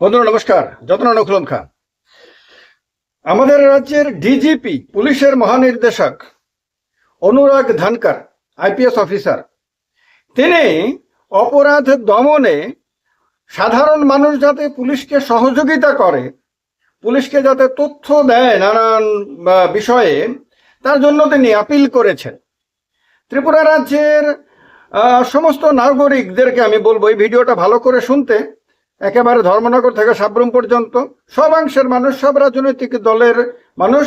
বন্ধুরা, নমস্কার। যত্ন নখলম খান। আমাদের রাজ্যের ডিজিপি, পুলিশের মহানির্দেশক অনুরাগ ধানকার, আইপিএস অফিসার, তিনি অপরাধ দমনে সাধারণ মানুষ যাতে পুলিশকে সহযোগিতা করে, পুলিশকে যাতে তথ্য দেয় নানান বিষয়ে, তার জন্য তিনি আপিল করেছেন। ত্রিপুরা রাজ্যের সমস্ত নাগরিকদেরকে আমি বলব, এই ভিডিওটা ভালো করে শুনতে। একেবারে ধর্মনগর থেকে সাবরুম পর্যন্ত। সব অংশের মানুষ, সব রাজনৈতিক দলের মানুষ,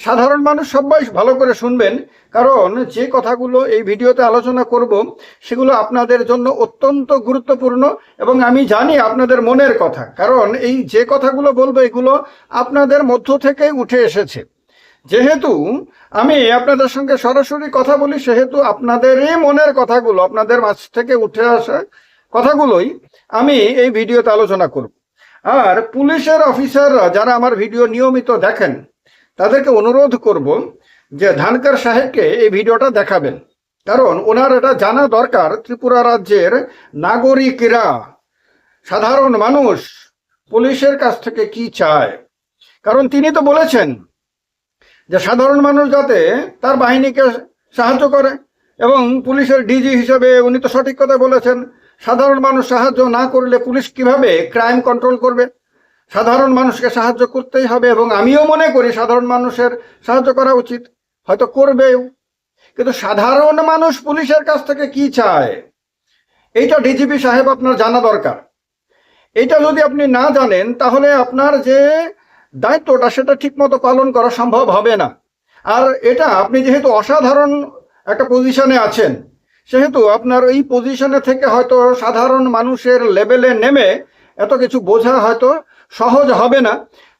সাধারণ মানুষ সবাই ভালো করে শুনবেন। কারণ যে কথাগুলো এই ভিডিওতে আলোচনা করব, সেগুলো আপনাদের জন্য অত্যন্ত গুরুত্বপূর্ণ এবং আমি জানি আপনাদের মনের কথা। কারণ এই যে কথাগুলো বলব, এগুলো আপনাদের মধ্য থেকে উঠে এসেছে। যেহেতু আমি আপনাদের সঙ্গে সরাসরি কথা বলি, সেহেতু আপনাদেরই মনের কথাগুলো আপনাদের মাঝ থেকে উঠে আসা কথাগুলোই আমি এই ভিডিওতে আলোচনা করব। আর পুলিশের অফিসাররা যারা আমার ভিডিও নিয়মিত দেখেন, তাদেরকে অনুরোধ করব যে ধানকার সাহেবকে এই ভিডিওটা দেখাবেন। কারণ ওনার এটা জানা দরকার, ত্রিপুরা রাজ্যের নাগরিকরা, সাধারণ মানুষ পুলিশের কাছ থেকে কি চায়? কারণ তিনি তো বলেছেন যে সাধারণ মানুষ যাতে তার বাহিনীকে সাহায্য করে এবং পুলিশের ডিজি হিসেবে উনি তো সঠিক কথা বলেছেন। সাধারণ মানুষ সাহায্য না করলে পুলিশ কীভাবে ক্রাইম কন্ট্রোল করবে? সাধারণ মানুষকে সাহায্য করতেই হবে এবং আমিও মনে করি সাধারণ মানুষের সাহায্য করা উচিত। হয়তো করবেও। কিন্তু সাধারণ মানুষ পুলিশের কাছ থেকে কি চায়? এইটা ডিজিপি সাহেব আপনার জানা দরকার। এটা যদি আপনি না জানেন, তাহলে আপনার যে দায়িত্বটা সেটা ঠিকমতো পালন করা সম্ভব হবে না। আর এটা আপনি যেহেতু অসাধারণ একটা পজিশনে আছেন সেহেতু আপনার এই পজিশনে থেকে হয়তো সাধারণ মানুষের লেভেলে নেমে এত কিছু বোঝা হয়তো সহজ হবে না।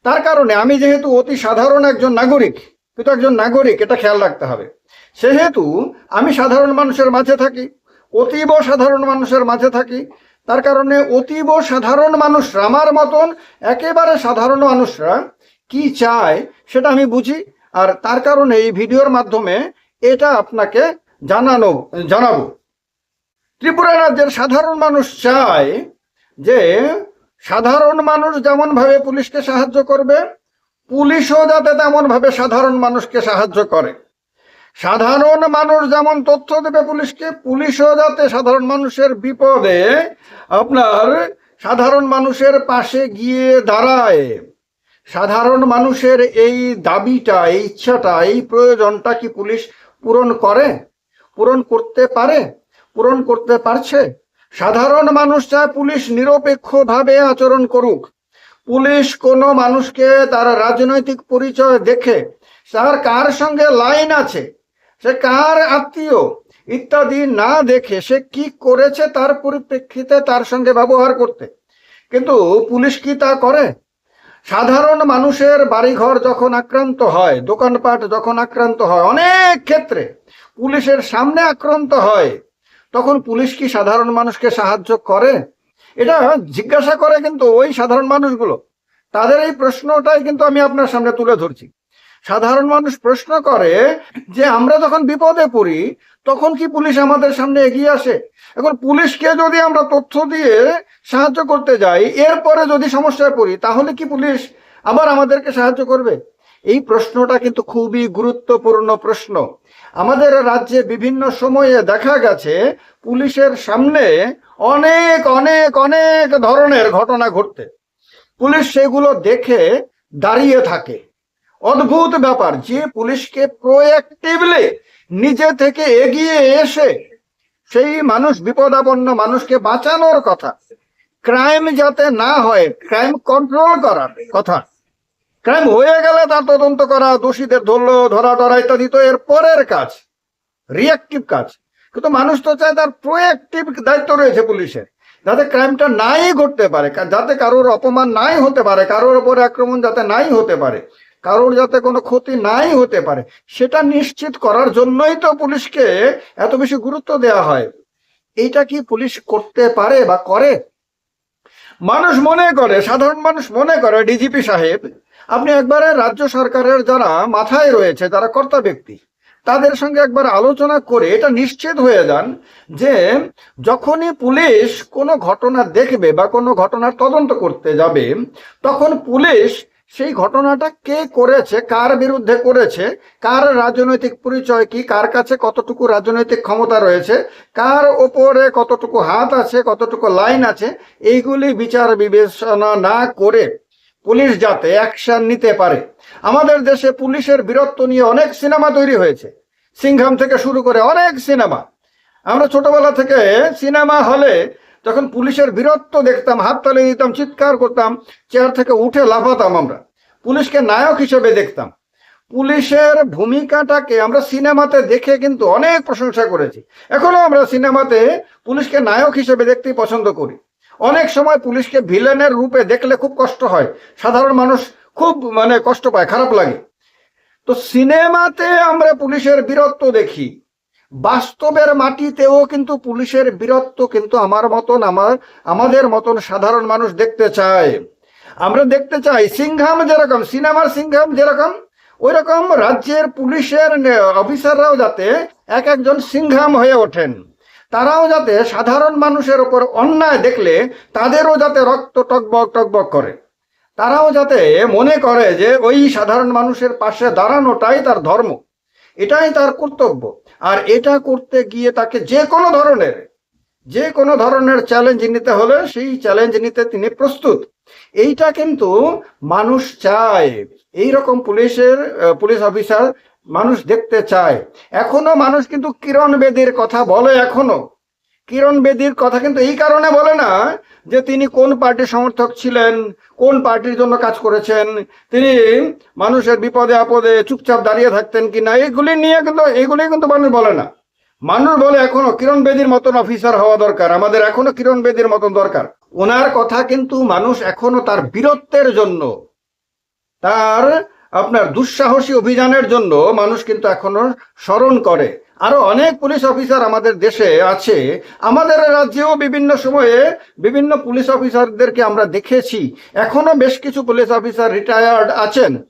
তার কারণে আমি যেহেতু অতি সাধারণ একজন নাগরিক, কিন্তু একজন নাগরিক, এটা খেয়াল রাখতে হবে। সেহেতু আমি সাধারণ মানুষের মাঝে থাকি, অতীব সাধারণ মানুষের মাঝে থাকি, তার কারণে অতীব সাধারণ মানুষরা আমার মতন একেবারে সাধারণ মানুষরা কি চায় সেটা আমি বুঝি, আর তার কারণে এই ভিডিওর মাধ্যমে এটা আপনাকে জানানো, জানাব। ত্রিপুরা রাজ্যের সাধারণ মানুষ চায় যে সাধারণ মানুষ যেমন ভাবে পুলিশকে সাহায্য করবে, পুলিশও যাতে তেমন ভাবে সাধারণ মানুষকে সাহায্য করে। সাধারণ মানুষ যেমন তথ্য দেবে পুলিশকে, পুলিশও যাতে সাধারণ মানুষের বিপদে আপনার সাধারণ মানুষের পাশে গিয়ে দাঁড়ায়। সাধারণ মানুষের এই দাবিটা, এই ইচ্ছাটা, এই প্রয়োজনটা কি পুলিশ পূরণ করে? পূরণ করতে পারে, পূরণ করতে পারছে। সাধারণ মানুষ চায় পুলিশ নিরপেক্ষভাবে আচরণ করুক। পুলিশ কোনো মানুষকে তার রাজনৈতিক পরিচয় দেখে, তার কার সঙ্গে লাইন আছে, সে কার আত্মীয় ইত্যাদি না দেখে সে কি করেছে তার পরিপ্রেক্ষিতে তার সঙ্গে ব্যবহার করতে। কিন্তু পুলিশ কি তা করে? সাধারণ মানুষের বাড়িঘর যখন আক্রান্ত হয়, দোকানপাট যখন আক্রান্ত হয়, অনেক ক্ষেত্রে পুলিশের সামনে আক্রান্ত হয়, তখন পুলিশ কি সাধারণ মানুষকে সাহায্য করে? এটা জিজ্ঞাসা করে কিন্তু ওই সাধারণ মানুষগুলো। তাদের এই প্রশ্নটাই কিন্তু আমি আপনার সামনে তুলে ধরছি। সাধারণ মানুষ প্রশ্ন করে যে, আমরা যখন বিপদে পড়ি, তখন কি পুলিশ আমাদের সামনে এগিয়ে আসে? এখন পুলিশকে যদি আমরা তথ্য দিয়ে সাহায্য করতে যাই, এরপরে যদি সমস্যায় পড়ি, তাহলে কি পুলিশ আবার আমাদেরকে সাহায্য করবে? এই প্রশ্নটা কিন্তু খুবই গুরুত্বপূর্ণ প্রশ্ন। আমাদের রাজ্যে বিভিন্ন সময়ে দেখা গেছে, পুলিশের সামনে অনেক অনেক অনেক ধরনের ঘটনা ঘটতে। পুলিশ সেগুলো দেখে দাঁড়িয়ে থাকে। অদ্ভুত ব্যাপার যে পুলিশকে প্রোয়াক্টিভলি নিজে থেকে এগিয়ে এসে সেই মানুষ, বিপদাপন্ন মানুষকে বাঁচানোর কথা, ক্রাইম যাতে না হয়, ক্রাইম কন্ট্রোল করার কথা। ক্রাইম হয়ে গেলে তার তদন্ত করা, দোষীদের ধরলো, ধরা টরা ইত্যাদি তো এর পরের কাজ রিয়াক্টিভ কাজ। কিন্তু মানুষ তো চায় তার প্রোয়াক্টিভ দায়িত্ব রয়েছে পুলিশের, যাতে ক্রাইমটা নাই ঘটতে পারে যাতে কারোর অপমান নাই হতে পারে, কারোর উপরে আক্রমণ যাতে নাই হতে পারে, কারোর যাতে কোনো ক্ষতি নাই হতে পারে, সেটা নিশ্চিত করার জন্যই তো পুলিশকে এত বেশি গুরুত্ব দেওয়া হয়। এইটা কি পুলিশ করতে পারে বা করে? মানুষ মনে করে, সাধারণ মানুষ মনে করে ডিজিপি সাহেব আপনি একবারে রাজ্য সরকারের যারা মাথায় রয়েছে, যারা কর্তা ব্যক্তি, তাদের সঙ্গে একবার আলোচনা করে এটা নিশ্চিত হয়ে যান যে যখনই পুলিশ কোনো ঘটনা দেখবে বা কোনো ঘটনার তদন্ত করতে যাবে, তখন পুলিশ সেই ঘটনাটা কে করেছে, কার বিরুদ্ধে করেছে, কার রাজনৈতিক পরিচয় কি, কার কাছে কতটুকু রাজনৈতিক ক্ষমতা রয়েছে, কার ওপরে কতটুকু হাত আছে, কতটুকু লাইন আছে, এইগুলি বিচার বিবেচনা না করে পুলিশ যাতে অ্যাকশন নিতে পারে। আমাদের দেশে পুলিশের বীরত্ব নিয়ে অনেক সিনেমা তৈরি হয়েছে। সিংহাম থেকে শুরু করে অনেক সিনেমা। আমরা ছোটবেলা থেকে সিনেমা হলে যখন পুলিশের বীরত্ব দেখতাম হাততালি দিতাম, চিৎকার করতাম, চেয়ার থেকে উঠে লাফাতাম আমরা। পুলিশকে নায়ক হিসেবে দেখতাম। পুলিশের ভূমিকাটাকে আমরা সিনেমাতে দেখে কিন্তু অনেক প্রশংসা করেছি। এখনও আমরা সিনেমাতে পুলিশকে নায়ক হিসেবে দেখতেই পছন্দ করি। অনেক সময় পুলিশকে ভিলেনের রূপে দেখলে খুব কষ্ট হয়। সাধারণ মানুষ খুব মানে কষ্ট পায়, খারাপ লাগে। তো সিনেমাতে আমরা পুলিশের বীরত্ব দেখি। বাস্তবের মাটিতেও কিন্তু পুলিশের বীরত্ব কিন্তু আমার মতন, আমার, আমাদের মতন সাধারণ মানুষ দেখতে চায়। আমরা দেখতে চাই সিংহাম যেরকম, সিনেমার সিংহাম যেরকম ওই রকম রাজ্যের পুলিশের অফিসাররাও যাতে এক একজন সিংহাম হয়ে ওঠেন। তারাও যাতে সাধারণ মানুষের ওপর অন্যায় দেখলে, তাদেরও যাতে রক্ত টকবক টকবক করে। তারাও যাতে মনে করে যে ওই সাধারণ মানুষের পাশে দাঁড়ানোটাই তার ধর্ম। এটাই তার কর্তব্য। আর এটা করতে গিয়ে তাকে যে কোনো ধরনের, যে কোনো ধরনের চ্যালেঞ্জ নিতে হলে সেই চ্যালেঞ্জ নিতে তিনি প্রস্তুত। এইটা কিন্তু মানুষ চায়। এই রকম পুলিশের পুলিশ অফিসার মানুষ দেখতে চায়। এখনও মানুষ কিন্তু কিরণ বেদীর কথা বলে এখনও। কিরণ বেদীর কথা কিন্তু এই কারণে বলে না যে তিনি কোন পার্টির সমর্থক ছিলেন, কোন পার্টির জন্য কাজ করেছেন, তিনি মানুষের বিপদে আপদে চুপচাপ দাঁড়িয়ে থাকতেন কি না এগুলি নিয়ে কিন্তু এগুলি কিন্তু মানুষ বলে না। মানুষ বলে এখনও কিরণ বেদীর মতন অফিসার হওয়া দরকার, আমাদের এখনও কিরণ বেদীর মতন দরকার। ওনার কথা কিন্তু মানুষ এখনও তার বীরত্বের জন্য, তার আপনার দুঃসাহসী অভিযানের জন্য মানুষ কিন্তু এখনও স্মরণ করে। আরও অনেক পুলিশ অফিসার আমাদের দেশে আছে। আমাদের রাজ্যেও বিভিন্ন সময়ে বিভিন্ন পুলিশ অফিসারদেরকে আমরা দেখেছি। এখনও বেশ কিছু পুলিশ অফিসার রিটায়ার্ড আছেন।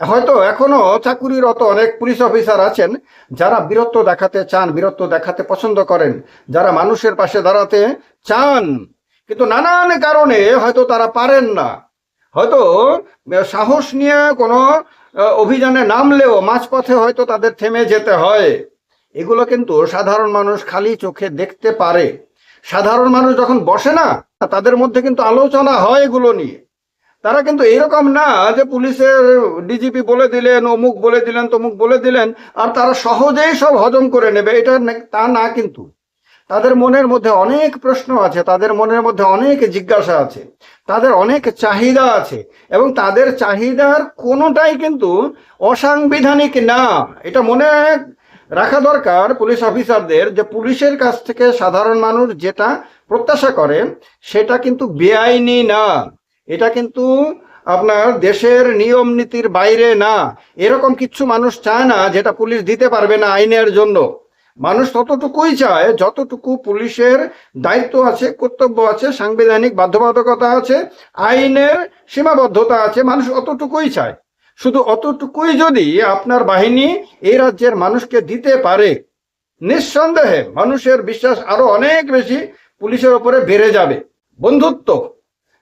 হয়তো এখনও চাকুরিরত অনেক পুলিশ অফিসার আছেন যারা বীরত্ব দেখাতে চান, বীরত্ব দেখাতে পছন্দ করেন, যারা মানুষের পাশে দাঁড়াতে চান। কিন্তু নানান কারণে হয়তো তারা পারেন না। হয়তো সাহস নিয়ে কোনো অভিযানে নামলেও মাঝপথে হয়তো তাদের থেমে যেতে হয়। এগুলো কিন্তু সাধারণ মানুষ খালি চোখে দেখতে পারে। সাধারণ মানুষ যখন বসে না, তাদের মধ্যে কিন্তু আলোচনা হয় এগুলো নিয়ে। তারা কিন্তু এরকম না যে পুলিশের ডিজিপি বলে দিলেন, অমুক বলে দিলেন, তমুক বলে দিলেন, আর তারা সহজেই সব হজম করে নেবে। এটা তা না কিন্তু। তাদের মনের মধ্যে অনেক প্রশ্ন আছে, তাদের মনের মধ্যে অনেক জিজ্ঞাসা আছে, তাদের অনেক চাহিদা আছে এবং তাদের চাহিদার কোনোটাই কিন্তু অসাংবিধানিক না। এটা মনে রাখা দরকার পুলিশ অফিসারদের যে পুলিশের কাছ থেকে সাধারণ মানুষ যেটা প্রত্যাশা করে, সেটা কিন্তু বেআইনি না। এটা কিন্তু আপনার দেশের নিয়ম নীতির বাইরে না। এরকম কিছু মানুষ চায় না যেটা পুলিশ দিতে পারবে না আইনের জন্য। মানুষ ততটুকুই চায়, যতটুকু পুলিশের দায়িত্ব আছে, কর্তব্য আছে, সাংবিধানিক বাধ্যবাধকতা আছে, আইনের সীমাবদ্ধতা আছে, মানুষ অতটুকুই চায়। শুধু অতটুকুই যদি আপনার বাহিনী এই রাজ্যের মানুষকে দিতে পারে, নিঃসন্দেহে মানুষের বিশ্বাস আরও অনেক বেশি পুলিশের উপরে বেড়ে যাবে। বন্ধুত্ব,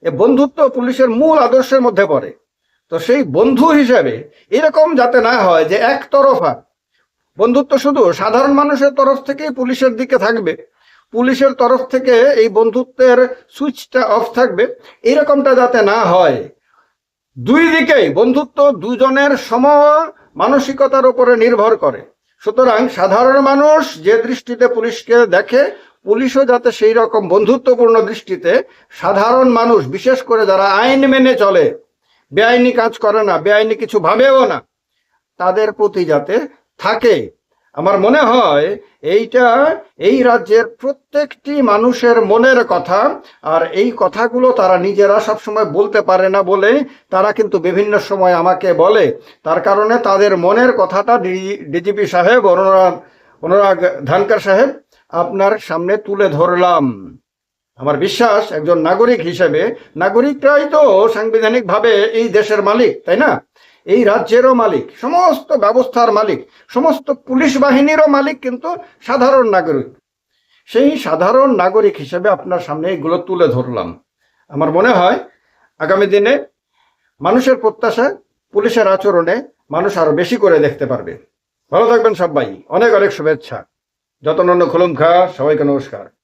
এ বন্ধুত্ব পুলিশের মূল আদর্শের মধ্যে পড়ে। তো সেই বন্ধু হিসেবে এরকম যাতে না হয় যে একতরফা বন্ধুত্ব শুধু সাধারণ মানুষের তরফ থেকেই পুলিশের দিকে থাকবে। পুলিশের তরফ থেকে এই বন্ধুত্বের সুইচটা অফ থাকবে। এরকমটা যাতে না হয়। দুই দিকেই বন্ধুত্ব দুজনের সম মানসিকতার উপরে নির্ভর করে। সুতরাং সাধারণ মানুষ যে দৃষ্টিতে পুলিশকে দেখে, পুলিশও যাতে সেই রকম বন্ধুত্বপূর্ণ দৃষ্টিতে সাধারণ মানুষ, বিশেষ করে যারা আইন মেনে চলে, বেআইনি কাজ করে না, বেআইনি কিছু ভাবেও না, তাদের প্রতি যাতে থাকে। আমার মনে হয় এইটা এই রাজ্যের প্রত্যেকটি মানুষের মনের কথা, আর এই কথাগুলো তারা নিজেরা সবসময় বলতে পারে না বলে তারা কিন্তু বিভিন্ন সময় আমাকে বলে। তার কারণে তাদের মনের কথাটা ডিজিপি সাহেব অনুরাগ অনুরাগ ধানকার সাহেব আপনার সামনে তুলে ধরলাম। আমার বিশ্বাস একজন নাগরিক হিসেবে, নাগরিকরাই তো সাংবিধানিকভাবে এই দেশের মালিক, তাই না? এই রাজ্যেরও মালিক, সমস্ত ব্যবস্থার মালিক, সমস্ত পুলিশ বাহিনীরও মালিক কিন্তু সাধারণ নাগরিক। সেই সাধারণ নাগরিক হিসেবে আপনার সামনে এগুলো তুলে ধরলাম। আমার মনে হয় আগামী দিনে মানুষের প্রত্যাশা, পুলিশের আচরণে মানুষ আরও বেশি করে দেখতে পারবে। ভালো থাকবেন সবাই। অনেক অনেক শুভেচ্ছা। যতনন্য খুলুম খা। সবাইকে নমস্কার।